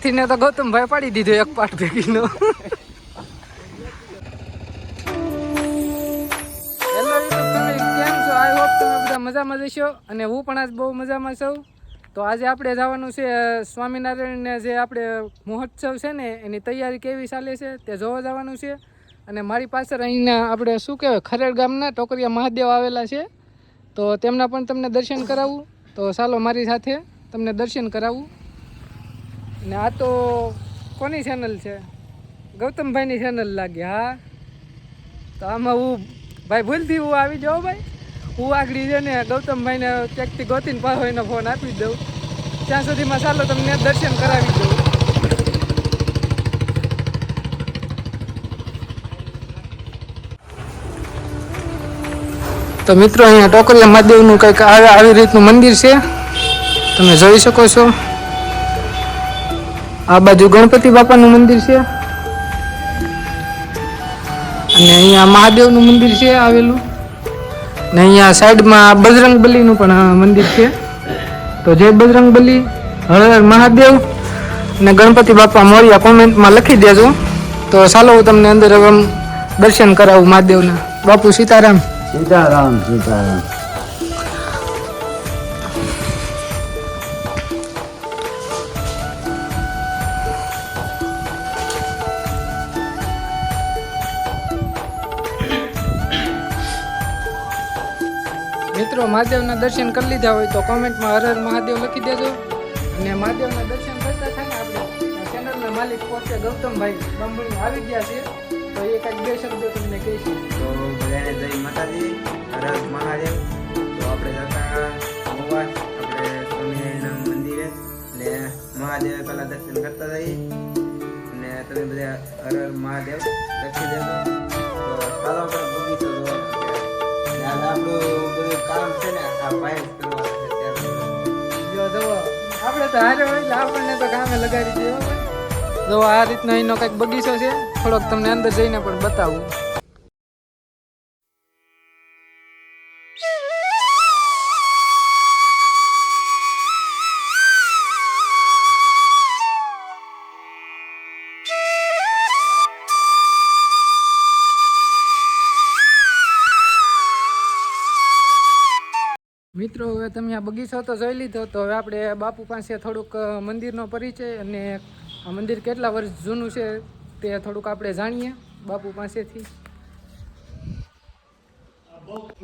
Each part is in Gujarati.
હાથીને તો ગૌતમભાઈ પાડી દીધો એક પાટ ભેગીનો. હેલો કેમ છો? આઈ હોપ બધા મજામાં જશો અને હું પણ આજ બહુ મજામાં છું. તો આજે આપણે જવાનું છે સ્વામિનારાયણને જે આપણે મહોત્સવ છે ને, એની તૈયારી કેવી ચાલે છે તે જોવા જવાનું છે. અને મારી પાછળ અહીંના આપણે શું કહેવાય, ખરેડ ગામના ટોકરિયા મહાદેવ આવેલા છે. તો તેમના પણ તમને દર્શન કરાવું. તો ચાલો મારી સાથે તમને દર્શન કરાવું. ને આ તો કોની ચેનલ છે? ગૌતમભાઈની ચેનલ લાગે, હા? તો આમાં હું, ભાઈ ભૂલથી હું આવી જાઉં, ભાઈ. હું આગળ છે ને ગૌતમભાઈને ક્યાંકથી ગોતીને પાછો એનો ફોન આપી દઉં. ત્યાં સુધીમાં ચાલો તમને દર્શન કરાવી દઉં. તો મિત્રો, અહીંયા ટોકરિયા મહાદેવનું કંઈક આવી રીતનું મંદિર છે. તમે જોઈ શકો છો. આ બાજુ ગણપતિ બાપાનું મંદિર છે. અને અહીંયા મહાદેવનું મંદિર છે આવેલું. ને અહીંયા સાઈડમાં બજરંગ બલીનું પણ મંદિર છે. તો જય બજરંગ બલી, હર મહાદેવ. ને ગણપતિ બાપા મોરિયા કોમેન્ટમાં લખી દેજો. તો ચાલો હું તમને અંદર દર્શન કરાવું મહાદેવના. બાપુ સીતારામ. સીતારામ સીતારામ. મિત્રો, મહાદેવના દર્શન કરી લીધા હોય તો કોમેન્ટમાં હર હર મહાદેવ લખી દેજો. અને મહાદેવના દર્શન કરતા થાય ને આપણે ચેનલના માલિક પોતે ગૌતમભાઈ બાંભણી આવી ગયા છે. તો એ કાંઈક બે શબ્દો તમને કહીશું તો બધાને જય માતાજી, હર હર મહાદેવ. તો આપણે જતા મહુવા આપણે સ્વામિનારાયણ મંદિરે. ને મહાદેવ પહેલાં દર્શન કરતા જઈએ. ને તમે બધા હર હર મહાદેવ લખી દેજો. તો ચાલો આપણે બગીચો જોવા. આપણું આપણે તો આપણને તો કામે લગાડી દે જો, આ રીતનો એનો કંઈક બગીચો છે, થોડોક તમને અંદર જઈને પણ બતાવું. મિત્રો હવે તમે આ બગીચો તો જોઈ લીધો તો હવે આપણે બાપુ પાસે થોડુંક મંદિરનો પરિચય અને આ મંદિર કેટલા વર્ષ જૂનું છે તે થોડુંક આપણે જાણીએ બાપુ પાસેથી.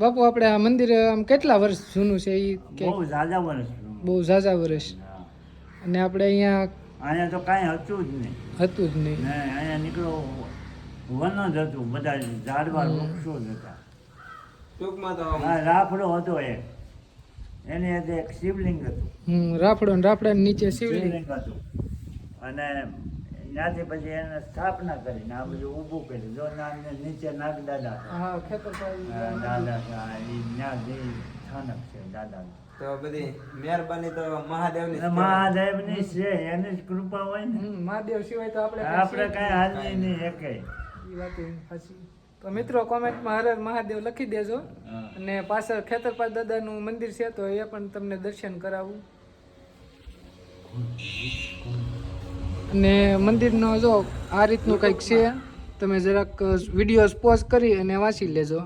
બાપુ આપણે આ મંદિર આમ કેટલા વર્ષ જૂનું છે એ કે? બહુ ઝાઝા વર્ષ બહુ ઝાઝા વર્ષ. અને આપણે અહીંયા અહીંયા તો કાંઈ હતું જ નહીં. હતું જ નહીં. અહીંયા નીકળો વન જ હતું બધા ઝાડવા વૃક્ષો જ હતા. ટૂંકમાં તો રાફડો હતો એક. એની અંદર એક શિવલિંગ હતું. હમ રાફડો ને રાફડાની નીચે શિવલિંગ. હતું. અને ત્યાંથી પછી એને સ્થાપના કરીને આ બધું ઊભું કર્યું. જો ના નીચે નાગ દાદા દાદા સ્થાનક છે દાદા તો બધી મહેરબાની તો મહાદેવની મહાદેવની છે એની જ કૃપા હોય ને. હમ મહાદેવ સિવાય તો આપણે આપણે કાંઈ હાજરી નહીં એકેય. એ વાત તો મિત્રો કોમેન્ટમાં હર હર મહાદેવ લખી દેજો. અને પાછળ ખેતરપાલ દાદાનું મંદિર છે તો એ પણ તમને દર્શન કરાવું. અને મંદિરનો જો આ રીતનું કંઈક છે તમે જરાક વીડિયો પોઝ કરી અને વાંચી લેજો.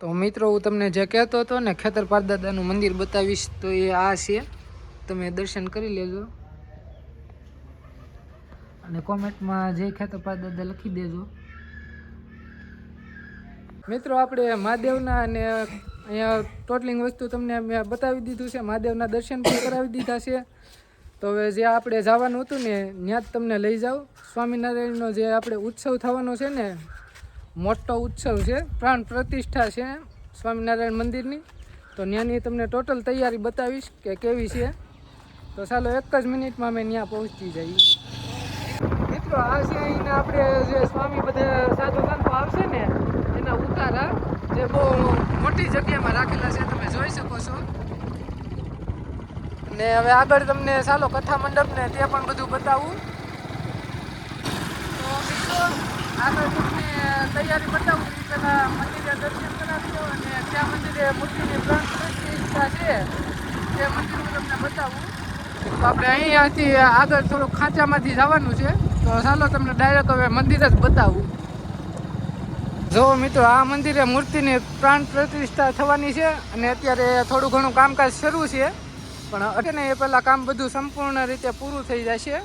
તો મિત્રો હું તમને જે કહેતો હતો ને ખેતર દાદાનું મંદિર બતાવીશ તો એ આ છે. તમે દર્શન કરી લેજો. અને કોમેન્ટમાં જય ખેતરપાલ દાદા લખી દેજો. મિત્રો, આપણે મહાદેવના અને અહીંયા ટોટલિંગ વસ્તુ તમને મેં બતાવી દીધું છે. મહાદેવના દર્શન પણ કરાવી દીધા છે. તો હવે જે આપણે જવાનું હતું ને, ત્યાં જ તમને લઈ જાઉં સ્વામિનારાયણનો જે આપણે ઉત્સવ થવાનો છે ને, મોટો ઉત્સવ છે, પ્રાણ પ્રતિષ્ઠા છે સ્વામિનારાયણ મંદિરની. તો ત્યાંની તમને ટોટલ તૈયારી બતાવીશ કે કેવી છે. તો ચાલો એક જ મિનિટમાં અમે ત્યાં પહોંચી જઈએ. મિત્રો, આ છે અહીંના આપણે જે સ્વામી બધા સાધુ સંતો આવશે ને, એના ઉતારા જે બહુ મોટી જગ્યામાં રાખેલા છે, તમે જોઈ શકો છો. ને હવે આગળ તમને ચાલો કથા મંડપ ને તે પણ બધું બતાવું. તો મિત્રો, આગળ તમને તૈયારી બતાવું. એ પહેલા મંદિરે દર્શન કરાવી દો અને ત્યાં મંદિરે મૂર્તિની પ્રાણ પ્રતિષ્ઠા છે, તે મંદિર હું તમને બતાવું. તો આપણે અહીંયાથી આગળ થોડુંક ખાંચામાંથી જવાનું છે. તો ચાલો તમને ડાયરેક્ટ હવે મંદિર જ બતાવું. જો મિત્રો, આ મંદિરે મૂર્તિની પ્રાણ પ્રતિષ્ઠા થવાની છે અને અત્યારે થોડું ઘણું કામકાજ શરૂ છે. પણ અત્યારે એ પહેલાં કામ બધું સંપૂર્ણ રીતે પૂરું થઈ જશે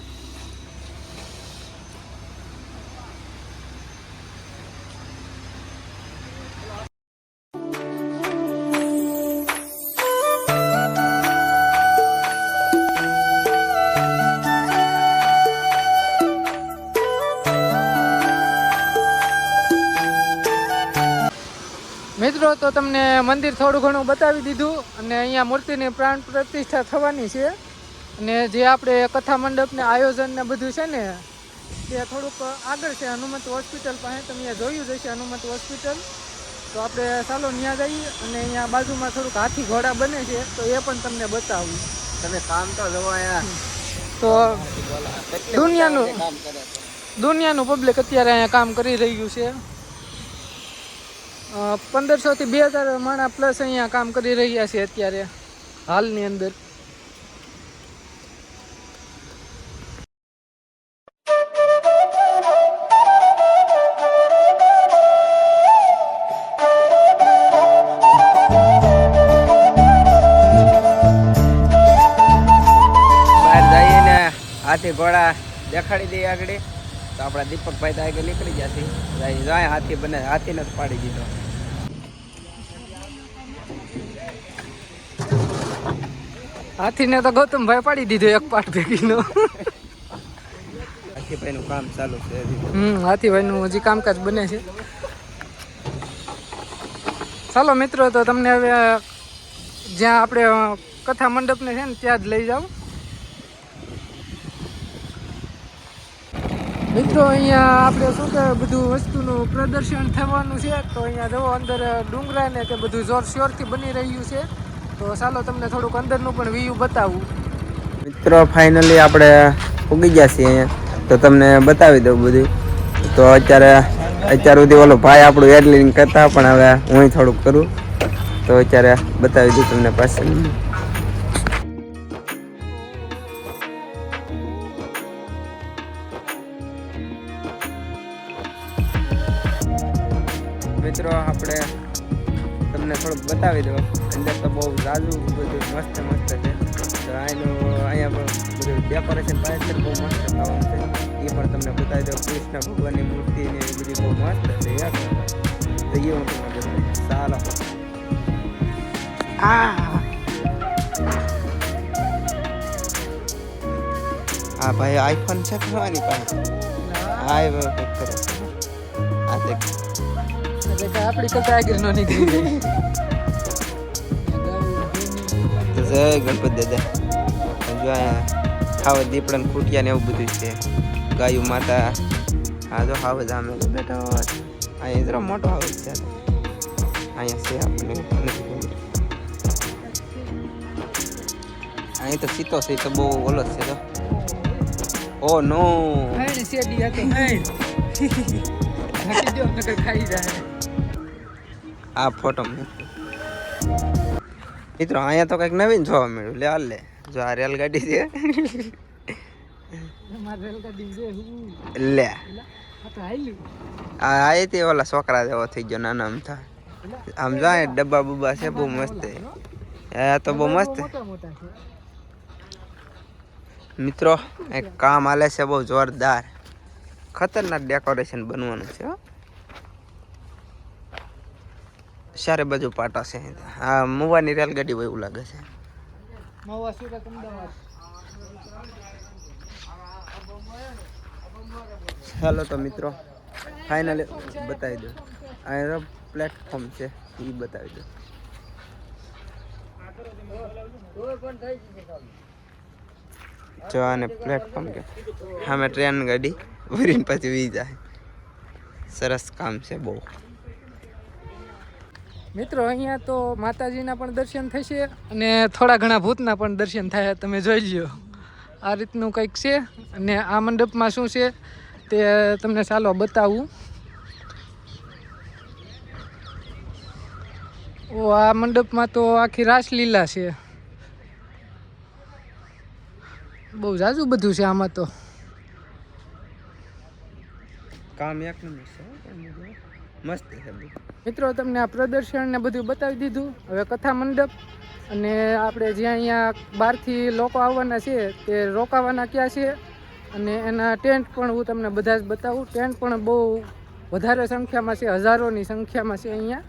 મિત્રો તો તમને મંદિર થોડું ઘણું બતાવી દીધું અને અહીંયા મૂર્તિની પ્રાણ પ્રતિષ્ઠા થવાની છે. અને જે આપણે કથા મંડપને આયોજન ને બધું છે ને તે થોડુંક આગળ છે. હનુમંત હોસ્પિટલ પાસે તમે જોયું જ હશે હનુમંત હોસ્પિટલ. તો આપણે ચાલો ત્યાં જઈએ અને અહીંયા બાજુમાં થોડુંક હાથી ઘોડા બને છે તો એ પણ તમને બતાવું. તમે કામ તો જોવો તો દુનિયાનું દુનિયાનું પબ્લિક અત્યારે અહીંયા કામ કરી રહ્યું છે. પંદરસો થી બે હજાર માણા પ્લસ અહીંયા કામ કરી રહ્યા છે અત્યારે, હાલની અંદર. હાથી ઘોડા દેખાડી દઈએ આગળ. તો આપણા દીપકભાઈ તો આગળ નીકળી જશે જાય જાય હાથી બને હાથીને જ પાડી દીધો. હાથીને તો ગૌતમભાઈ પાડી દીધો એક પાટ ભેગીનો. હાથીભાઈનું કામ ચાલુ છે હમ હાથીભાઈ નું હજી કામકાજ બને છે. ચાલો મિત્રો તો તમને હવે જ્યાં આપણે કથા મંડપને છે ને ત્યાં જ લઈ જાઉં મિત્રો, અહીંયા આપણે શું કે બધું વસ્તુનું પ્રદર્શન થવાનું છે, તો અહીંયા જુઓ અંદર ડુંગરા ને તે બધું જોર શોરથી બની રહ્યું છે. તો ચાલો તમને થોડુંક અંદરનું પણ વ્યૂ બતાવું. મિત્રો ફાઇનલી આપણે ઉગી ગયા છીએ અહીંયા. તો તમને બતાવી દઉં બધું. તો અત્યારે, અત્યાર સુધી ઓલો ભાઈ આપણું એડલિંગ કરતા, પણ હવે હું થોડુંક કરું. તો અત્યારે બતાવી દઉં તમને પાછળ ડેકોરેશન પાછળ બહુ મસ્ત થવાનું છે. એ પણ તમને બતાવી દઉં. કૃષ્ણ ભગવાનની મૂર્તિ ને એ બધી બહુ મસ્ત છે. યાદ તો એ હું તમને બતાવીશ સારા હા ભાઈ આઈફોન છે તમારી પાસે? હા એ કરે. આ દેખ. આપણી કપડા આગળ ન નીકળી જય ગણપતિ દાદા. જો અહીંયા દીપડાને દીપડા ખૂટિયા ને એવું બધું છે. ગાયું માતા. આ જો હાવ જ આમે બેઠો અહીંયા જરા મોટો હાવ છે. અહીંયા છે આપણે અહીં તો સીતો છે તો બહુ ઓલો છે તો ઓ નો. આ ફોટો મિત્રો અહીંયા તો કંઈક નવીન જોવા મળ્યું. લે હાલ લે. જો આ રેલગાડી છે. લે. આ આયે તે ઓલા છોકરા જેવો થઈ ગયો નાના અમથા આમ જાય ડબ્બા બુબ્બા છે બહુ મસ્ત આ તો બહુ મસ્ત. મિત્રો એક કામ હાલે છે બહુ જોરદાર. ખતરનાક ડેકોરેશન બનવાનું છે હો. સારે બાજુ પાટા છે આ મુવાની રેલગાડી હોય એવું લાગે છે. ચાલો તો મિત્રો, ફાઇનલી બતાવી દો આ પ્લેટફોર્મ છે એ બતાવી દો જો આને પ્લેટફોર્મ કે સામે ટ્રેન ગાડી ભરીને પછી વી જાય. સરસ કામ છે બહુ. મિત્રો, અહીંયા તો માતાજીના પણ દર્શન થશે અને થોડા ઘણા ભૂતના પણ દર્શન થાય, તમે જોઈ લ્યો. આ રીતનું કંઈક છે અને આ મંડપમાં શું છે તે તમને ચાલો બતાવું. ઓ, આ મંડપમાં તો આખી રાસલીલા છે. બહુ જાજુ બધું છે આમાં તો. કામ એક નંબર છે. મસ્ત મિત્રો, તમને આ પ્રદર્શન ને બધું બતાવી દીધું. હવે કથા મંડપ અને આપણે જ્યાં અહીંયા બહારથી લોકો આવવાના છે, તે રોકાવાના ક્યાં છે? અને એના ટેન્ટ પણ હું તમને બધા જ બતાવું. ટેન્ટ પણ બહુ વધારે સંખ્યામાં છે, હજારોની સંખ્યામાં છે અહીંયા.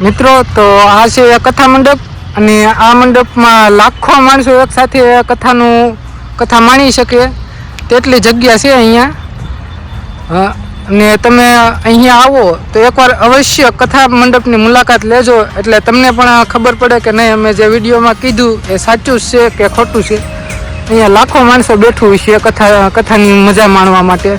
મિત્રો, તો આ છે કથા મંડપ અને આ મંડપમાં લાખો માણસો એક સાથે કથાનું, કથા માણી શકે. તેટલી જગ્યા છે અહીંયા? ને તમે અહીંયા આવો તો એકવાર અવશ્ય કથા મંડપની મુલાકાત લેજો. એટલે તમને પણ ખબર પડે કે નહીં, અમે જે વિડીયોમાં કીધું એ સાચું છે કે ખોટું છે? અહીંયા લાખો માણસો બેઠું છે કથા, કથાની મજા માણવા માટે.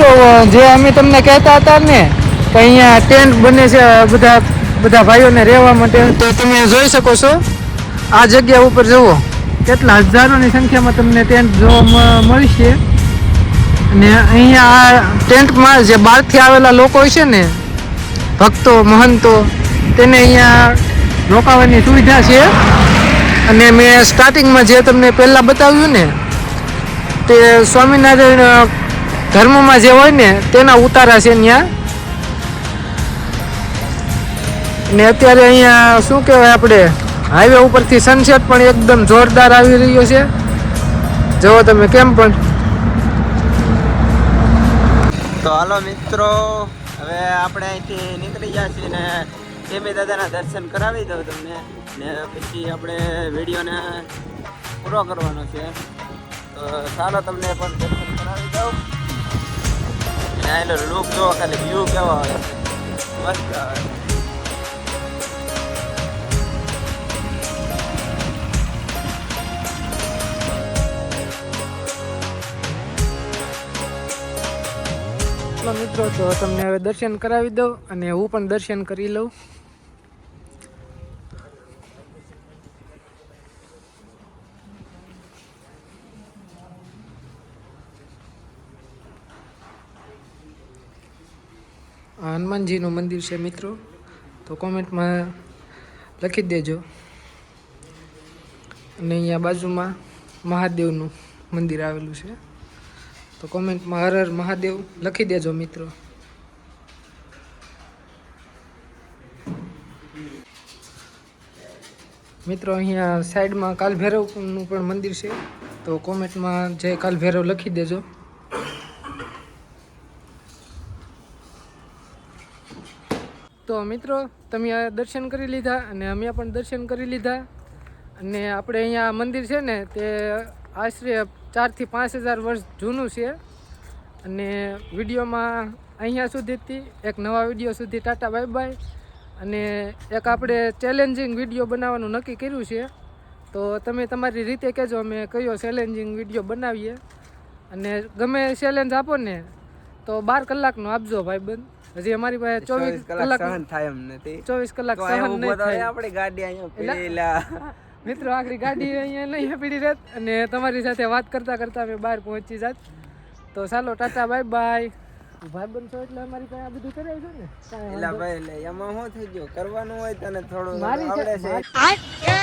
મિત્રો, જે અમે તમને કહેતા હતા ને કે અહીંયા ટેન્ટ બને છે બધા બધા ભાઈઓને રહેવા માટે, તો તમે જોઈ શકો છો, આ જગ્યા ઉપર જુઓ, કેટલા હજારોની સંખ્યામાં તમને ટેન્ટ જોવા મળશે અને અહીંયા આ ટેન્ટમાં જે બહારથી આવેલા લોકો છે ને, ભક્તો, મહંતો, તેને અહીંયા રોકાવાની સુવિધા છે. અને મેં સ્ટાર્ટિંગમાં જે તમને પહેલાં બતાવ્યું ને, તે સ્વામિનારાયણ ધર્મમાં જે હોય ને, તેના ઉતારા છે ત્યાં ને અત્યારે અહીંયા શું કહેવાય આપણે હાઈવે ઉપરથી સનસેટ પણ એકદમ જોરદાર આવી રહ્યો છે. જુઓ તમે કેમ પણ. તો હાલો મિત્રો, હવે આપણે અહીંથી નીકળી ગયા છીએ ને કેમી દાદાના દર્શન કરાવી દઉં તમને. ને પછી આપણે વિડીયોને પૂરો કરવાનો છે. તો ચાલો તમને પણ દર્શન કરાવી દઉં. આનો લુક જો ખાલી વ્યૂ કેવો આવે. મસ્ત મિત્રો તો તમને હવે દર્શન કરાવી દઉં અને હું પણ દર્શન કરી લઉં. આ હનુમાનજીનું મંદિર છે મિત્રો. તો કોમેન્ટમાં લખી દેજો. અને અહીંયા બાજુમાં મહાદેવનું મંદિર આવેલું છે. તો કોમેન્ટમાં હર હર મહાદેવ લખી દેજો મિત્રો. મિત્રો અહીંયા સાઈડમાં કાલભૈરવનું પણ મંદિર છે. તો કોમેન્ટમાં જય કાલભૈરવ લખી દેજો. મિત્રો, તમે દર્શન કરી લીધા અને અમે પણ દર્શન કરી લીધા. અને આપણે અહીંયા મંદિર છે ને, તે આશરે ચારથી પાંચ હજાર વર્ષ જૂનું છે. અને વિડીયોમાં અહીંયા સુધીથી એક નવા વીડિયો સુધી ટાટા, બાય બાય. અને એક આપણે ચેલેન્જિંગ વીડિયો બનાવવાનું નક્કી કર્યું છે. તો તમે તમારી રીતે કહેજો, અમે કયો ચેલેન્જિંગ વીડિયો બનાવીએ. અને ગમે ચેલેન્જ આપો ને, તો બાર કલાકનો આપજો, ભાઈબંધ. હજી અમારી પાસે ચોવીસ કલાક સહન થાય એમ નથી. ચોવીસ કલાક સહન નહીં થાય. આપણી ગાડી અહીંયા પેલા મિત્રો આખરી ગાડી અહીંયા લઈ પીડી રહેત. અને તમારી સાથે વાત કરતા કરતા અમે બહાર પહોંચી જાત. તો ચાલો ટાટા બાય બાય. ભાઈ બનશો એટલે અમારી પાસે આ બધું કરાવી દો ને. એટલે ભાઈ એટલે એમાં શું થઈ ગયું? કરવાનું હોય તને થોડું મારી છે- આવડે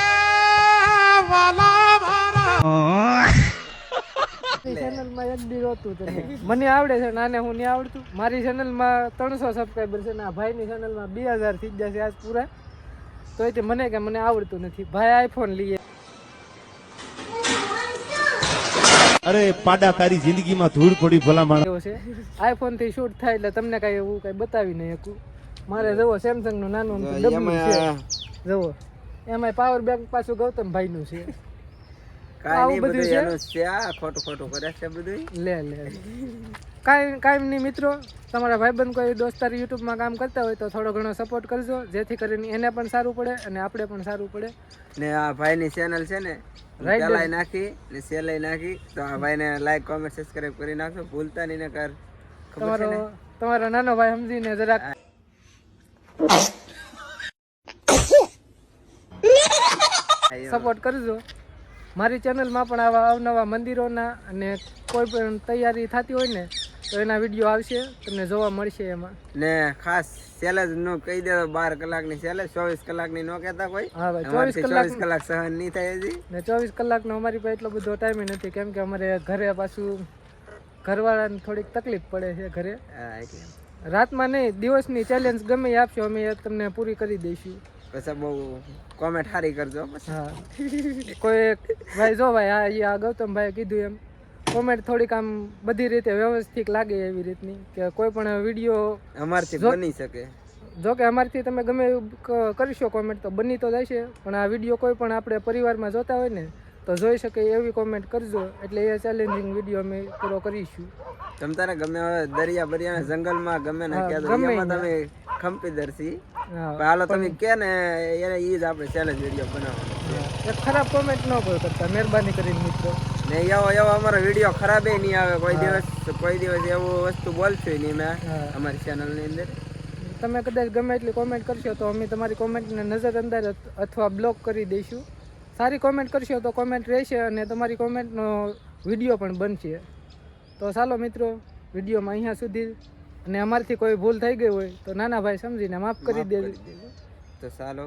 મારી ચેનલમાં એક દી રોતું તને મને આવડે છે નાને હું નહીં આવડતું. મારી ચેનલમાં ત્રણસો સબસ્ક્રાઈબર છે ને આ ભાઈની ચેનલમાં બે હજાર થઈ જશે આજ પૂરા. તો એ મને કે મને આવડતું નથી. ભાઈ આઈફોન લઈએ. અરે પાડા તારી જિંદગીમાં ધૂળ પડી ભલામણ. એવો છે? આઈફોનથી શૂટ થાય એટલે તમને કઈ એવું કઈ બતાવી નહીં શકું. મારે જવો સેમસંગનું નાનું ડબલું છે. જવો એમાં પાવર બેંક પાછું ગૌતમ ભાઈ નું છે. કાંઈ આવું નહીં બધું બધું એનું છે આ ખોટું ખોટું કરે છે બધું લે લે કાંઈ કાંઈ નહીં મિત્રો તમારા ભાઈબંધ કોઈ દોસ્તાર યુટ્યુબમાં કામ કરતા હોય તો થોડો ઘણો સપોર્ટ કરજો જેથી કરીને એને પણ સારું પડે અને આપણે પણ સારું પડે. ને આ ભાઈની ચેનલ છે ને ચલાઈ નાખી ને સેલાઈ નાખી તો આ ભાઈને લાઈક કોમેન્ટ સબસ્ક્રાઇબ કરી નાખજો. ભૂલતા નહીં ને કર. તમારો તમારો નાનો ભાઈ સમજીને જરાક સપોર્ટ કરજો. મારી ચેનલમાં પણ આવા અવનવા મંદિરોના અને કોઈ પણ તૈયારી થતી હોય ને તો એના વીડિયો આવશે તમને જોવા મળશે એમાં. ને ખાસ સેલેજ નો કહી દેતો બાર કલાકની સેલેજ ચોવીસ કલાકની નો કહેતા કોઈ? હા ભાઈ ચોવીસ કલાક કલાક સહન નહીં થાય હજી. ને ચોવીસ કલાકનો અમારી પાસે એટલો બધો ટાઈમ નથી કેમ કે અમારે ઘરે પાછું ઘરવાળાને થોડીક તકલીફ પડે છે ઘરે. હા, એટલે. રાતમાં નહીં દિવસની ચેલેન્જ ગમે આપશો અમે તમને પૂરી કરી દઈશું. પછી બહુ કોમેન્ટ સારી કરજો. કોઈ ભાઈ જો ભાઈ હા ઈ આ ગૌતમભાઈએ કીધું એમ કોમેન્ટ થોડીક આમ બધી રીતે વ્યવસ્થિત લાગે એવી રીતની કે કોઈ પણ વીડિયો અમારથી બની શકે. જો કે અમારથી તમે ગમે એવું ક- કરશો કોમેન્ટ તો બની તો જાય છે પણ આ વીડિયો કોઈ પણ આપણે પરિવારમાં જોતા હોય ને તો જોઈ શકે એવી કોમેન્ટ કરજો. એટલે એ ચેલેન્જિંગ વીડિયો અમે પૂરો કરીશું. તમ તારે ગમે હવે દરિયા બરિયા જંગલમાં ગમે ને ક્યાં તમે ખંપી દરસી હાલો તમે કે ને એને ઈ જ આપણે ચેલેન્જ વીડિયો બનાવવાનો એક ખરાબ કોમેન્ટ ન કોઈ કરતા મહેરબાની કરીને મિત્રો. ને એવો એવો અમારો વીડિયો ખરાબ નહીં આવે. કોઈ દિવસ કોઈ દિવસ એવું વસ્તુ બોલશું નહીં મેં અમારી ચેનલની અંદર. તમે કદાચ ગમે એટલી કોમેન્ટ કરશો તો અમે તમારી કોમેન્ટને નજરઅંદાજ અંદર અથવા બ્લોક કરી દઈશું. સારી કોમેન્ટ કરશો તો કોમેન્ટ રહેશે અને તમારી કોમેન્ટનો વીડિયો પણ બનશે. તો ચાલો મિત્રો વિડીયોમાં અહીંયા સુધી. અને અમારથી કોઈ ભૂલ થઈ ગઈ હોય તો નાના ભાઈ સમજીને માફ કરી દેજો. તો ચાલો.